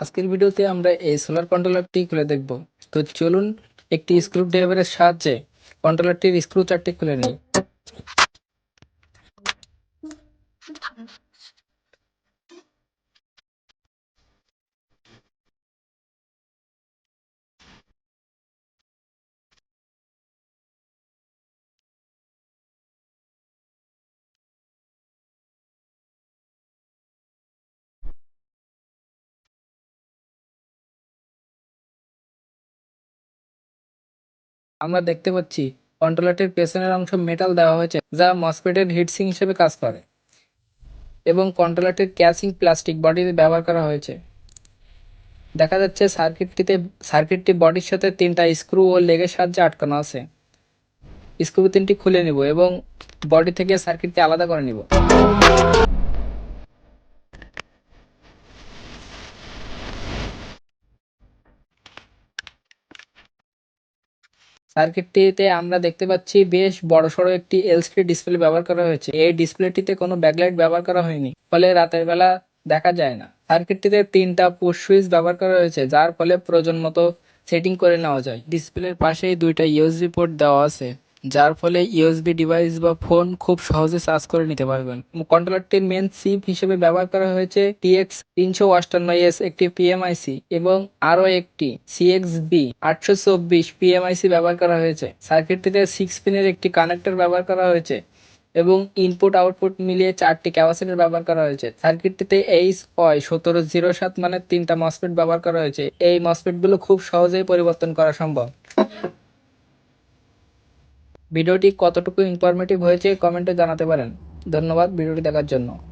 আজকের ভিডিওতে আমরা এই সোলার কন্ট্রোলারটি খুলে দেখব। তো চলুন একটি স্ক্রু ড্রাইভারের সাহায্যে কন্ট্রোলারটির স্ক্রু চারটি খুলে নিই। আমরা দেখতে পাচ্ছি কন্ট্রোলারটির পেছনের অংশ মেটাল দেওয়া হয়েছে, যা মসফেটের হিটসিং হিসেবে কাজ করে এবং কন্ট্রোলারটির ক্যাসিং প্লাস্টিক বডিতে ব্যবহার করা হয়েছে। দেখা যাচ্ছে সার্কিটটিতে, সার্কিটটি বডির সাথে তিনটা স্ক্রু ও লেগের সাহায্যে আটকানো আছে। স্ক্রু তিনটি খুলে নিব এবং বডি থেকে সার্কিটটি আলাদা করে নিব। সার্কিটটিতে আমরা দেখতে পাচ্ছি বেশ বড়সড় একটি এলসিডি ডিসপ্লে ব্যবহার করা হয়েছে। এই ডিসপ্লেটিতে কোনো ব্যাকলাইট ব্যবহার করা হয়নি, ফলে রাতের বেলা দেখা যায় না। সার্কিটটিতে তিনটা পুশ সুইচ ব্যবহার করা হয়েছে, যার ফলে প্রয়োজন মতো সেটিং করে নেওয়া যায়। ডিসপ্লের পাশেই দুইটা ইউএসবি পোর্ট দেওয়া আছে। যার ফলে ইউএসবি ডিভাইস বা ফোন খুব সহজে চার্জ করে নিতে পারবেন। কন্ট্রোলারটির মেন চিপ হিসেবে ব্যবহার করা হয়েছে টিএক্স তিনশো অষ্টান্ন এস একটি পিএমআইসি এবং আরও একটি সিএক্স বি আটশো চব্বিশ পিএমআইসি ব্যবহার করা হয়েছে। সার্কিটটিতে সিক্স পিনের একটি কানেক্টর ব্যবহার করা হয়েছে এবং ইনপুট আউটপুট মিলিয়ে চারটি ক্যাপাসিটর ব্যবহার করা হয়েছে। সার্কিটটিতে এইচ ওয়াই সতেরো জিরো সাত মানের তিনটা মসফেট ব্যবহার করা হয়েছে। এই মসফেটগুলো খুব সহজেই পরিবর্তন করা সম্ভব। ভিডিওটি কতটুকু ইনফরমেটিভ হয়েছে কমেন্টে জানাতে পারেন। ধন্যবাদ ভিডিওটি দেখার জন্য।